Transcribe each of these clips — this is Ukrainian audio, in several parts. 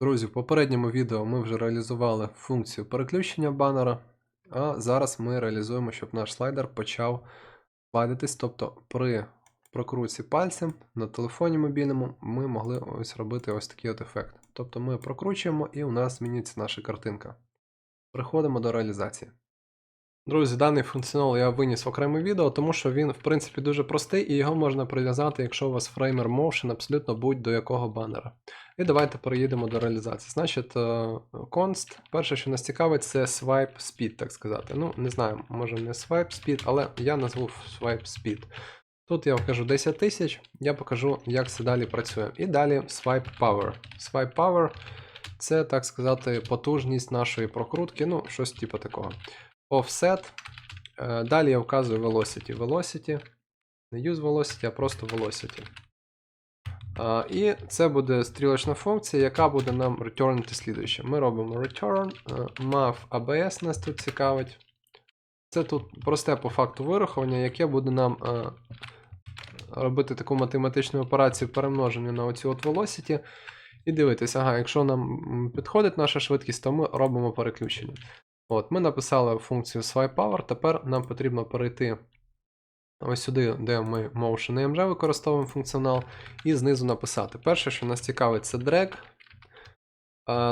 Друзі, в попередньому відео ми вже реалізували функцію переключення банера, а зараз ми реалізуємо, щоб наш слайдер почав слайдитись. Тобто при прокрутці пальцем на телефоні мобільному ми могли ось робити ось такий от ефект. Тобто ми прокручуємо і у нас змінюється наша картинка. Переходимо до реалізації. Друзі, даний функціонал я виніс в окреме відео, тому що він, в принципі, дуже простий і його можна прив'язати, якщо у вас фреймер Motion абсолютно будь-до якого банера. І давайте переїдемо до реалізації. Значить, е, const, перше, що нас цікавить, це swipe speed, так сказати. Ну, не знаю, може не swipe speed, але я назву swipe speed. Тут я вкажу 10 тисяч, я покажу, як це далі працює. І далі swipe power. Swipe power це, так сказати, потужність нашої прокрутки, ну, щось типу такого. Offset. Е, Далі я вказую velocity. Velocity. Не use velocity, а просто velocity. І це буде стрілочна функція, яка буде нам ретurnити слідуюче. Ми робимо return, е, mav ABS нас тут цікавить. Це тут просте по факту вирахування, яке буде нам е, робити таку математичну операцію перемноження на оцю от velocity. І дивитися, ага, якщо нам підходить наша швидкість, то ми робимо переключення. От, Ми написали функцію swipePower, тепер нам потрібно перейти ось сюди, де ми Motion AMG використовуємо функціонал, і знизу написати. Перше, що нас цікавить, це drag.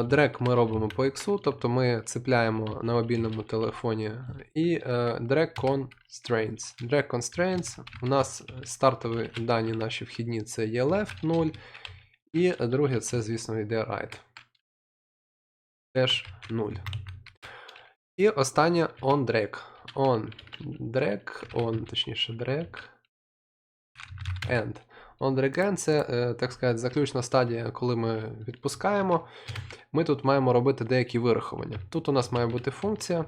Drag ми робимо по X, тобто ми цепляємо на мобільному телефоні і е, drag constraints. Drag constraints. У нас стартові дані наші вхідні це є left 0, і друге це, звісно, йде right. Теж 0. І останнє on drag. On drag, on, точніше, drag. End. On drag end це, е, так сказати, заключна стадія, коли ми відпускаємо. Ми тут маємо робити деякі вирахування. Тут у нас має бути функція.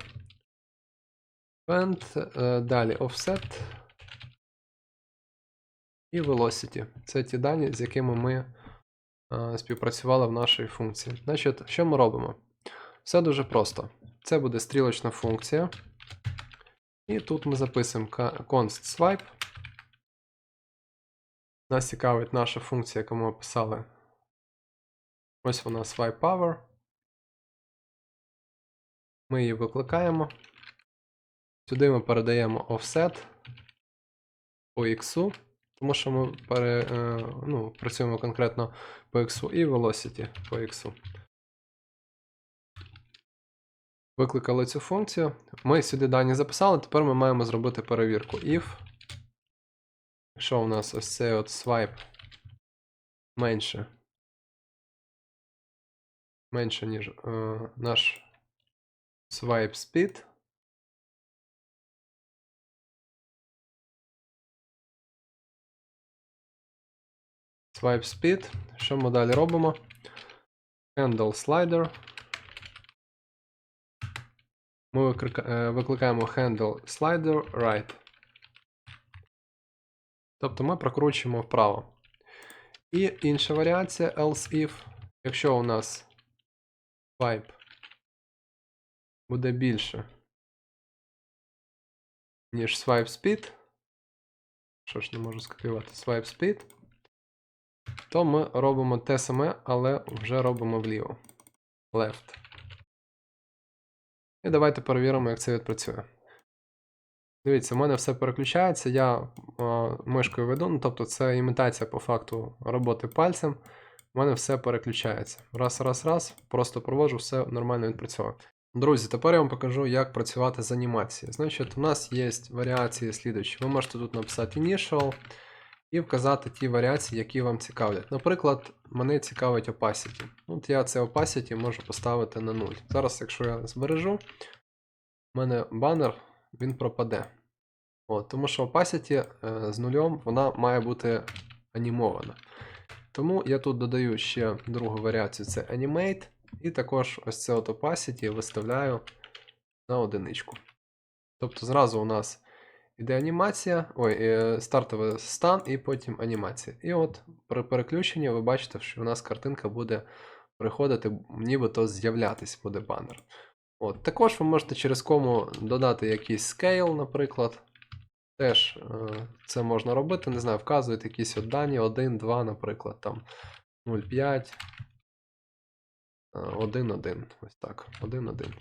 End, е, далі offset і velocity. Це ті дані, з якими ми е, співпрацювали в нашій функції. Значить, що ми робимо? Все дуже просто. Це буде стрілочна функція. І тут ми записуємо const swipe. Нас цікавить наша функція, яку ми описали. Ось вона swipe power. Ми її викликаємо. Сюди ми передаємо offset по x, тому що ми пере, е, ну, працюємо конкретно по x і velocity по x. Викликали цю функцію. Ми сюди дані записали, тепер ми маємо зробити перевірку. If. Якщо у нас ось цей от swipe менше. Менше, ніж е, наш swipe speed. Swipe speed. Що ми далі робимо? Handle slider. Ми викликаємо handle slider right. Тобто ми прокручуємо вправо. І інша варіація else if. Якщо у нас swipe буде більше, ніж swipe speed. Що ж не можу скопіювати swipe speed, то ми робимо те саме, але вже робимо вліво. Left. І давайте перевіримо, як це відпрацює. Дивіться, в мене все переключається, я е, мишкою веду, ну, тобто це імітація по факту роботи пальцем. У мене все переключається. Раз, раз, раз, просто проводжу, все нормально відпрацьовує. Друзі, тепер я вам покажу, як працювати з анімацією. Значить, у нас є варіації слідуючі. Ви можете тут написати initial і вказати ті варіації, які вам цікавлять. Наприклад, мене цікавить opacity. От я це opacity можу поставити на 0. Зараз, якщо я збережу, у мене банер він пропаде. От, тому що opacity е, з нульом вона має бути анімована. Тому я тут додаю ще другу варіацію це Animate, і також ось це от opacity виставляю на одиничку. Тобто зразу у нас іде анімація, ой, е, стартовий стан і потім анімація. І от при переключенні ви бачите, що у нас картинка буде приходити, нібито з'являтись буде банер. От, Також ви можете через кому додати якийсь скейл, наприклад. Теж е, це можна робити, не знаю, вказуєте якісь от дані, 1, 2, наприклад, там 0,5. 1-1. Ось так. 1-1.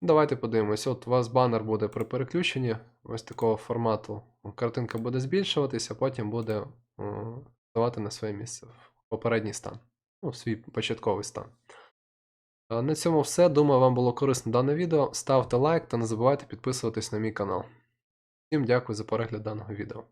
Давайте подивимось. От у вас банер буде при переключенні ось такого формату. Картинка буде збільшуватися, потім буде е, на своє місце в попередній стан. Ну, в свій початковий стан. Е, На цьому все. Думаю, вам було корисно дане відео. Ставте лайк та не забувайте підписуватись на мій канал. Всім дякую за перегляд даного відео.